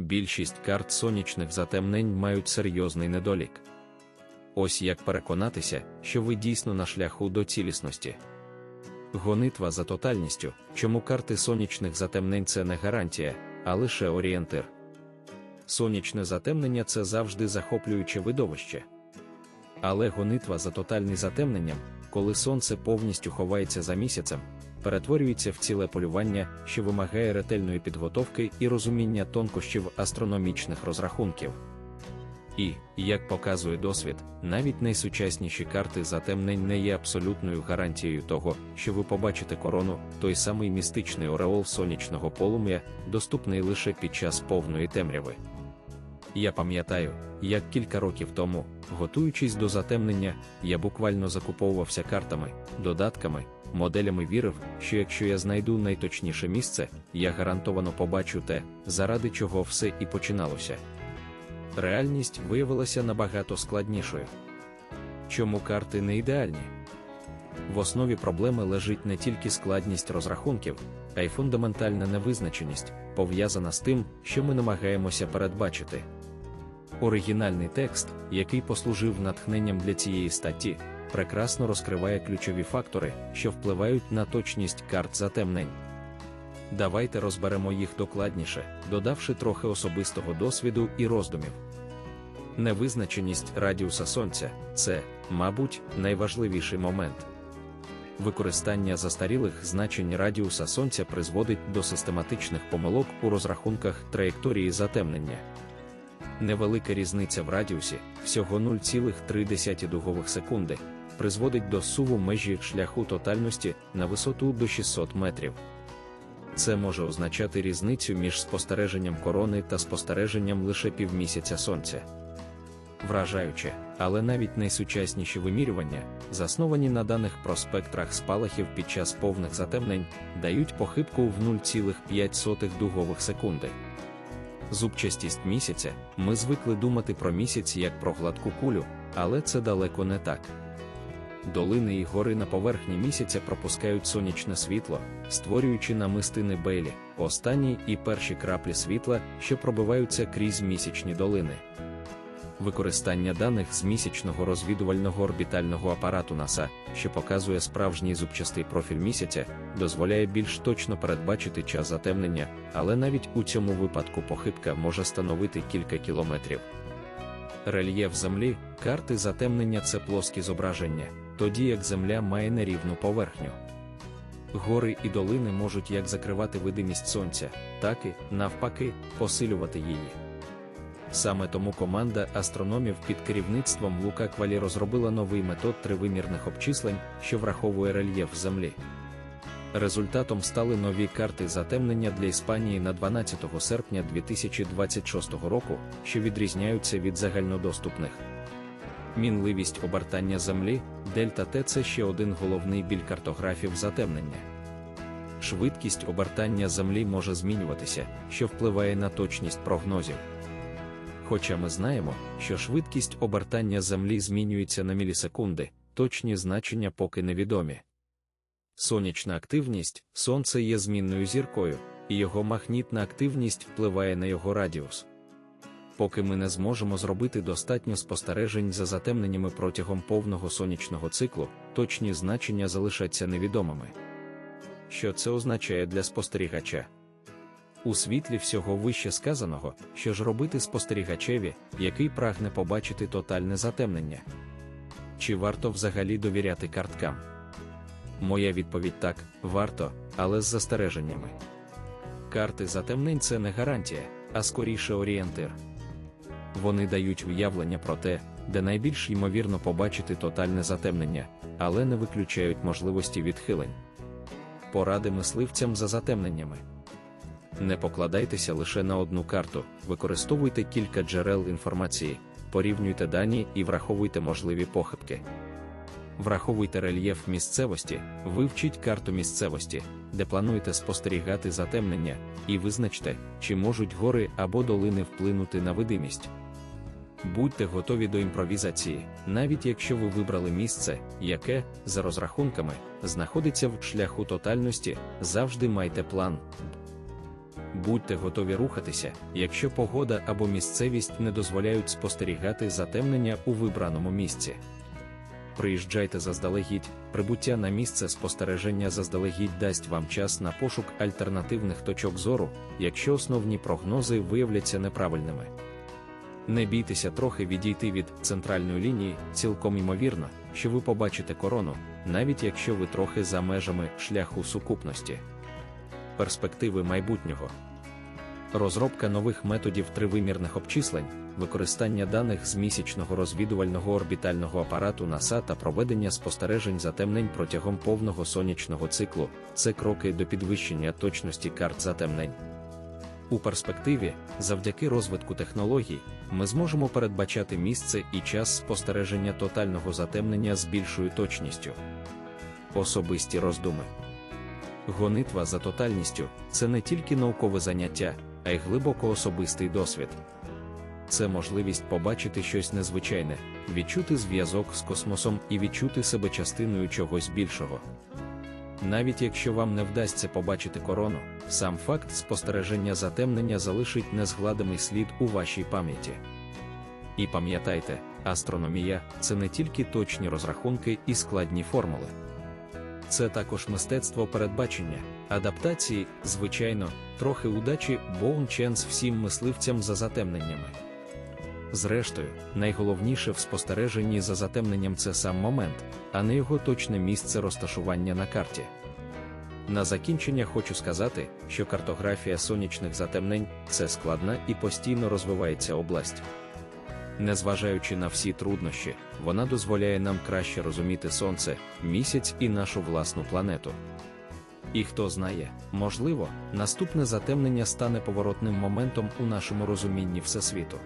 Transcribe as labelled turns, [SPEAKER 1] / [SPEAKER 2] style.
[SPEAKER 1] більшість карт сонячних затемнень мають серйозний недолік. Ось як переконатися, що ви дійсно на шляху до цілісності. Гонитва за тотальністю, чому карти сонячних затемнень це не гарантія, а лише орієнтир. Сонячне затемнення це завжди захоплююче видовище. Але гонитва за тотальним затемненням, коли сонце повністю ховається за місяцем, перетворюється в ціле полювання, що вимагає ретельної підготовки і розуміння тонкощів астрономічних розрахунків. І, як показує досвід, навіть найсучасніші карти затемнень не є абсолютною гарантією того, що ви побачите корону, той самий містичний ореол сонячного полум'я, доступний лише під час повної темряви. Я пам'ятаю, як кілька років тому, готуючись до затемнення, я буквально закуповувався картами, додатками, моделями вірив, що якщо я знайду найточніше місце, я гарантовано побачу те, заради чого все і починалося. Реальність виявилася набагато складнішою. Чому карти не ідеальні? В основі проблеми лежить не тільки складність розрахунків, а й фундаментальна невизначеність, пов'язана з тим, що ми намагаємося передбачити. Оригінальний текст, який послужив натхненням для цієї статті, прекрасно розкриває ключові фактори, що впливають на точність карт затемнень. Давайте розберемо їх докладніше, додавши трохи особистого досвіду і роздумів. Невизначеність радіуса сонця це, мабуть, найважливіший момент. Використання застарілих значень радіуса сонця призводить до систематичних помилок у розрахунках траєкторії затемнення. Невелика різниця в радіусі, всього 0,3 дугових секунди, призводить до суву межі шляху тотальності на висоту до 600 метрів. Це може означати різницю між спостереженням корони та спостереженням лише півмісяця сонця. Вражаюче, але навіть найсучасніші вимірювання, засновані на даних про спектрах спалахів під час повних затемнень, дають похибку в 0,5 дугових секунди. Зубчастість місяця ми звикли думати про місяць як про гладку кулю, але це далеко не так. Долини і гори на поверхні місяця пропускають сонячне світло, створюючи намистини Бейлі, останні і перші краплі світла, що пробиваються крізь місячні долини. Використання даних з місячного розвідувального орбітального апарату НАСА, що показує справжній зубчастий профіль місяця, дозволяє більш точно передбачити час затемнення, але навіть у цьому випадку похибка може становити кілька кілометрів. Рельєф Землі, карти затемнення це плоскі зображення, тоді як Земля має нерівну поверхню. Гори і долини можуть як закривати видимість сонця, так і, навпаки, посилювати її. Саме тому команда астрономів під керівництвом Лука Квалі розробила новий метод тривимірних обчислень, що враховує рельєф Землі. Результатом стали нові карти затемнення для Іспанії на 12 серпня 2026 року, що відрізняються від загальнодоступних. Мінливість обертання Землі, дельта Т це ще один головний біль картографів затемнення. Швидкість обертання Землі може змінюватися, що впливає на точність прогнозів. Хоча ми знаємо, що швидкість обертання Землі змінюється на мілісекунди, точні значення поки невідомі. Сонячна активність Сонце є змінною зіркою, і його магнітна активність впливає на його радіус. Поки ми не зможемо зробити достатньо спостережень за затемненнями протягом повного сонячного циклу, точні значення залишаться невідомими. Що це означає для спостерігача? У світлі всього вище сказаного, що ж робити спостерігачеві, який прагне побачити тотальне затемнення? Чи варто взагалі довіряти карткам? Моя відповідь так, варто, але з застереженнями. Карти затемнень це не гарантія, а скоріше орієнтир. Вони дають уявлення про те, де найбільш ймовірно побачити тотальне затемнення, але не виключають можливості відхилень. Поради мисливцям за затемненнями. Не покладайтеся лише на одну карту, використовуйте кілька джерел інформації, порівнюйте дані і враховуйте можливі похибки. Враховуйте рельєф місцевості, вивчіть карту місцевості, де плануєте спостерігати затемнення, і визначте, чи можуть гори або долини вплинути на видимість. Будьте готові до імпровізації, навіть якщо ви вибрали місце, яке, за розрахунками, знаходиться в шляху тотальності, завжди майте план. будьте готові рухатися, якщо погода або місцевість не дозволяють спостерігати затемнення у вибраному місці. Приїжджайте заздалегідь, прибуття на місце спостереження заздалегідь дасть вам час на пошук альтернативних точок зору, якщо основні прогнози виявляться неправильними. Не бійтеся трохи відійти від центральної лінії, цілком ймовірно, що ви побачите корону, навіть якщо ви трохи за межами шляху сукупності. Перспективи майбутнього. Розробка нових методів тривимірних обчислень, використання даних з місячного розвідувального орбітального апарату НАСА та проведення спостережень затемнень протягом повного сонячного циклу це кроки до підвищення точності карт затемнень. У перспективі, завдяки розвитку технологій, ми зможемо передбачати місце і час спостереження тотального затемнення з більшою точністю. Особисті роздуми. Гонитва за тотальністю це не тільки наукове заняття, а й глибоко особистий досвід. Це можливість побачити щось незвичайне, відчути зв'язок з космосом і відчути себе частиною чогось більшого. Навіть якщо вам не вдасться побачити корону, сам факт спостереження затемнення залишить незгладимий слід у вашій пам'яті. І пам'ятайте, астрономія це не тільки точні розрахунки і складні формули. Це також мистецтво передбачення, адаптації, звичайно, трохи удачі Боун Ченс всім мисливцям за затемненнями. Зрештою, найголовніше в спостереженні за затемненням це сам момент, а не його точне місце розташування на карті. На закінчення хочу сказати, що картографія сонячних затемнень це складна і постійно розвивається область. Незважаючи на всі труднощі, вона дозволяє нам краще розуміти сонце, місяць і нашу власну планету. І хто знає, можливо, наступне затемнення стане поворотним моментом у нашому розумінні Всесвіту.